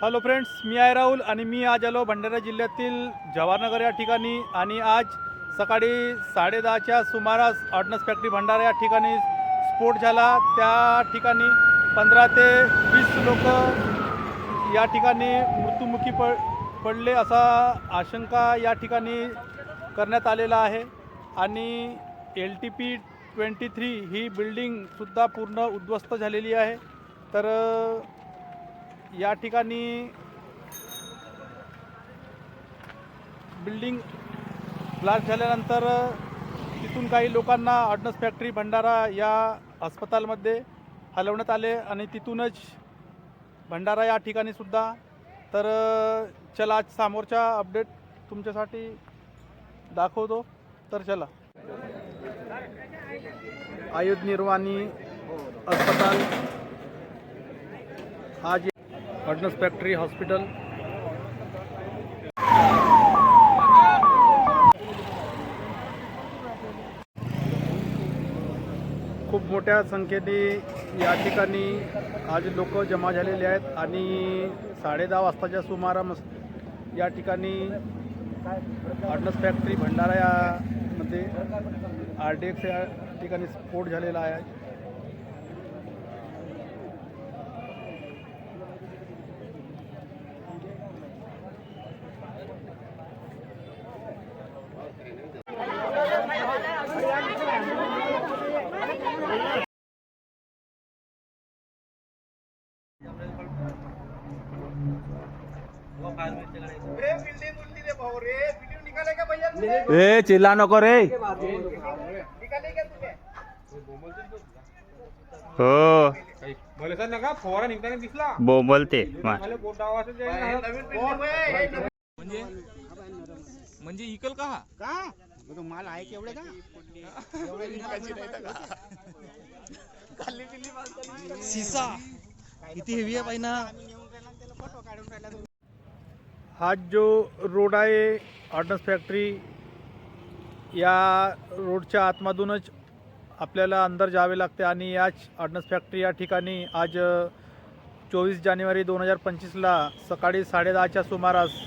Hello friends मी आहे राहुल आणि मी आज आलो भंडारा जिल्ह्यातील जवाहरनगर या ठिकाणी आणि आज सकाळी साडेदहाच्या सुमारास ऑर्डनन्स फॅक्टरी भंडारा या ठिकाणी स्फोट झाला. त्या ठिकाणी पंधरा ते वीस लोक या ठिकाणी मृत्युमुखी प पडले असा आशंका या ठिकाणी करण्यात आलेला आहे. आणि L T P twenty three ही बिल्डिंगसुद्धा पूर्ण उद्ध्वस्त झालेली आहे. तर या ठिकाणी बिल्डिंग ब्लास्ट झाल्यानंतर तिथून काही लोकांना ऑर्डनन्स फॅक्टरी भंडारा या अस्पतालमध्ये हलवण्यात आले आणि तिथूनच भंडारा या ठिकाणी सुद्धा. तर चला आज समोरचा अपडेट तुमच्यासाठी दाखवतो. तर चला. आयुध निर्वाणी अस्पताल. हा जे ऑर्डनन्स फॅक्टरी हॉस्पिटल खूप मोठ्या संख्येने या ठिकाणी आज लोक जमा झालेले आहेत आणि साडेदहा वाजताच्या सुमारास या ठिकाणी ऑर्डनन्स फॅक्टरी भंडारा यामध्ये आर डी एक्स या ठिकाणी स्फोट झालेला आहे. ए चिल्ला नको रे. हो. मला सांग नका फवारा निघताना दिसला बोंबलते मा- मला आहे ना, म्हणजे म्हणजे इकल का? हा सीसा. किती हेवी आहे ना. हा जो रोड आहे ऑर्डन्स फॅक्टरी या रोडच्या आतमधूनच आपल्याला अंदर जावे लागते आणि याच ऑर्डन्स फॅक्टरी या ठिकाणी आज चोवीस जानेवारी दोन हजार पंचवीसला सकाळी साडेदहाच्या सुमारास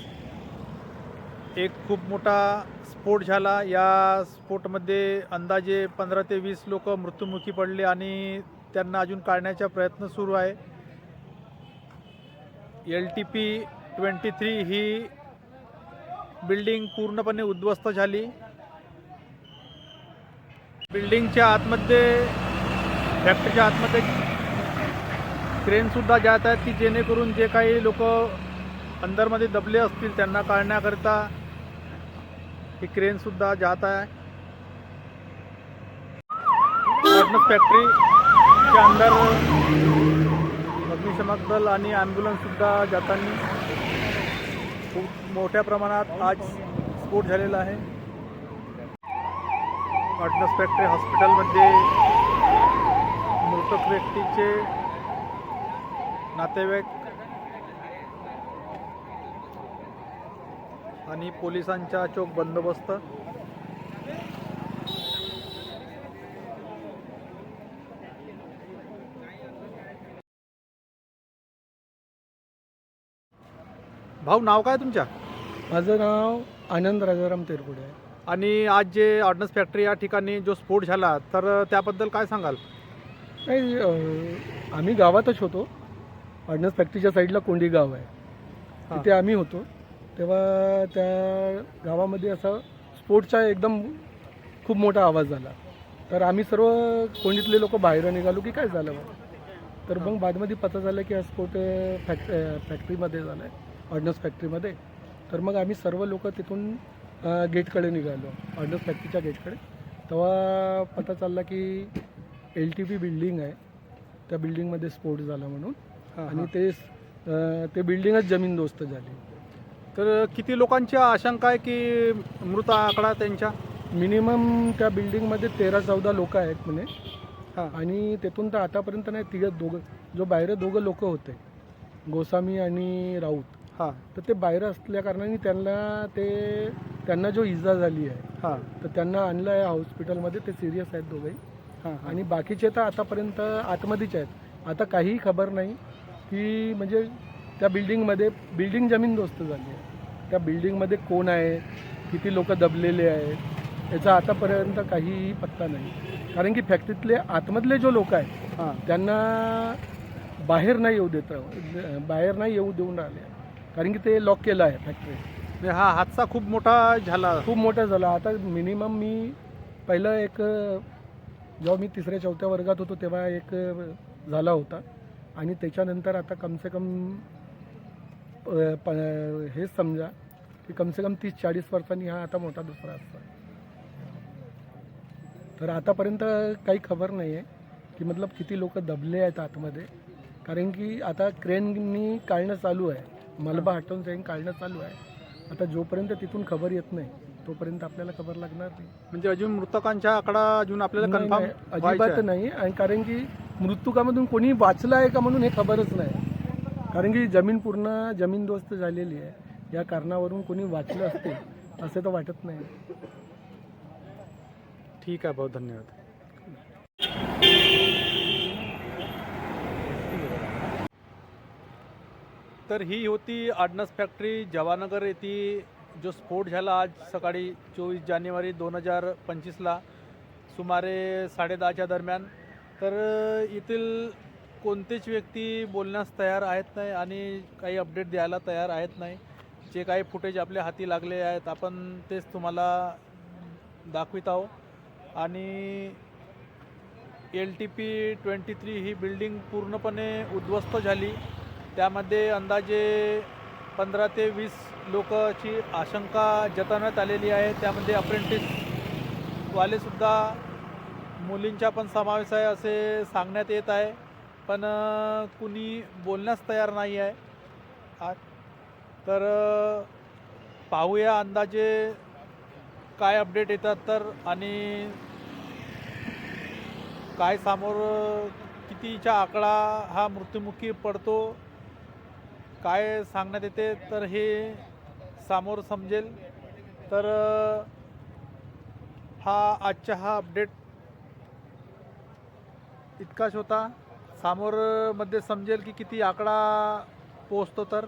एक खूप मोठा स्फोट झाला. या स्फोटमध्ये अंदाजे पंधरा ते वीस लोक मृत्युमुखी पडले आणि त्यांना अजून काढण्याचा प्रयत्न सुरू आहे. L T P twenty three ही बिल्डिंग पूर्णपणे उद्ध्वस्त झाली. बिल्डिंगच्या आतमध्ये फॅक्टरीच्या आतमध्ये क्रेनसुद्धा जात आहेत की जेणेकरून जे काही लोक अंदरमध्ये दबले असतील त्यांना काढण्याकरिता ही क्रेनसुद्धा जात आहे. फॅक्टरीच्या अंदर अग्निशमक दल आणि ॲम्ब्युलन्ससुद्धा जाताना खूप मोठ्या प्रमाणात आज स्फोट झालेला आहे. अटनस फॅक्टरी हॉस्पिटलमध्ये मृतक व्यक्तीचे नातेवाईक आणि पोलिसांचा चोख बंदोबस्त. भाऊ नाव काय तुमच्या? माझं नाव आनंद राजाराम तेरपुडे आहे. आणि आज जे ऑर्डनन्स फॅक्टरी या ठिकाणी जो स्फोट झाला तर त्याबद्दल काय सांगाल? नाही अं, आम्ही गावातच होतो. ऑर्डनन्स फॅक्टरीच्या साईडला कोंडी गाव आहे. हां. तिथे आम्ही होतो. तेव्हा त्या गावामध्ये असा स्फोटचा एकदम खूप मोठा आवाज झाला तर आम्ही सर्व कोंडीतले लोक बाहेर निघालो की काय झालं बा? तर मग बादमध्ये पता झाला की हा स्फोट फॅक्ट फॅक्टरीमध्ये झाला आहे ऑर्डनन्स फॅक्टरीमध्ये. तर मग आम्ही सर्व लोक तिथून गेटकडे निघालो. ऑर्डनन्स फॅक्टरीच्या गेटकडे. तेव्हा पता चालला की एल टी पी बिल्डिंग आहे. त्या बिल्डिंगमध्ये स्फोट झाला म्हणून. आणि ते ते बिल्डिंगच जमीनदोस्त झाली. तर किती लोकांची आशंका आहे की मृत आकडा त्यांच्या? मिनिमम त्या बिल्डिंगमध्ये तेरा चौदा लोक आहेत म्हणे. हां. आणि तिथून तर आतापर्यंत नाही तिघं दोघं जो बाहेर दोघं लोक होते. गोसामी आणि राऊत. हां. तर ते बाहेर असल्या कारणाने त्यांना ते त्यांना जो इजा झाली आहे हां. तर त्यांना आणलं आहे हॉस्पिटलमध्ये ते सिरियस आहेत दोघंही. हां आणि बाकीचे तर आतापर्यंत आतमध्येच आहेत. आता काहीही खबर नाही की म्हणजे त्या बिल्डिंगमध्ये बिल्डिंग जमीनदोस्त झाली आहे. त्या बिल्डिंगमध्ये कोण आहे? किती लोक दबलेले आहेत? याचा आतापर्यंत काहीही पत्ता नाही. कारण की फॅक्टरीतले आतमधले जो लोक आहेत हां. त्यांना बाहेर नाही येऊ देत बाहेर नाही येऊ देऊन राहिले. कारण की ते लॉक केलं आहे फॅक्टरी म्हणजे हा हादसा खूप मोठा झाला. खूप मोठा झाला. आता मिनिमम मी पहिलं एक जेव्हा मी तिसऱ्या चौथ्या वर्गात होतो तेव्हा एक झाला होता. आणि त्याच्यानंतर आता कमसे कम हेच समजा की कमसे कम तीस चाळीस वर्षांनी हा आता मोठा दुसरा असता. तर आतापर्यंत काही खबर नाही आहे की मतलब किती लोक दबले आहेत आतमध्ये. कारण की आता क्रेननी काढणं चालू आहे. मलबा हटवून जाईन काढणं चालू आहे. आता जोपर्यंत तिथून खबर येत नाही तोपर्यंत आपल्याला खबर लागणार नाही. म्हणजे अजून मृतकांचा आकडा अजून आपल्याला नाही, कन्फर्म अजिबात नाही. आणि कारण की मृत्यूकामधून कोणी वाचलं आहे का म्हणून हे खबरच नाही. कारण की जमीन पूर्ण जमीनदोस्त झालेली आहे. या कारणावरून कोणी वाचलं असते असं तर वाटत नाही. ठीक आहे बहुत धन्यवाद. तर ही होती आडनस फॅक्टरी जवानगर येथे जो स्फोट झाला आज सकाळी चोवीस जानेवारी दोन हजार पंचवीसला सुमारे साडेदहाच्या दरम्यान. तर येथील कोणतेच व्यक्ती बोलण्यास तयार आहेत नाही आणि काही अपडेट द्यायला तयार आहेत नाही. जे काही फुटेज आपल्या हाती लागले आहेत आपण तेच तुम्हाला दाखवित आहोत. आणि L T P twenty three ही बिल्डिंग पूर्णपणे उद्ध्वस्त झाली. त्यामध्ये अंदाजे पंधरा ते वीस लोकांची आशंका जतवण्यात आलेली आहे. त्यामध्ये अप्रेंटिसवालेसुद्धा मुलींचा पण समावेश आहे असे सांगण्यात येत आहे. पण कुणी बोलण्यास तयार नाही आहे. तर पाहूया अंदाजे काय अपडेट येतात तर आणि काय समोर कितीचा आकडा हा मृत्युमुखी पडतो काय सांगण्यात येते तर हे समोर समजेल. तर हा आजचा हा अपडेट इतकाच होता. सामोरमध्ये समजेल की किती आकडा पोचतो तर.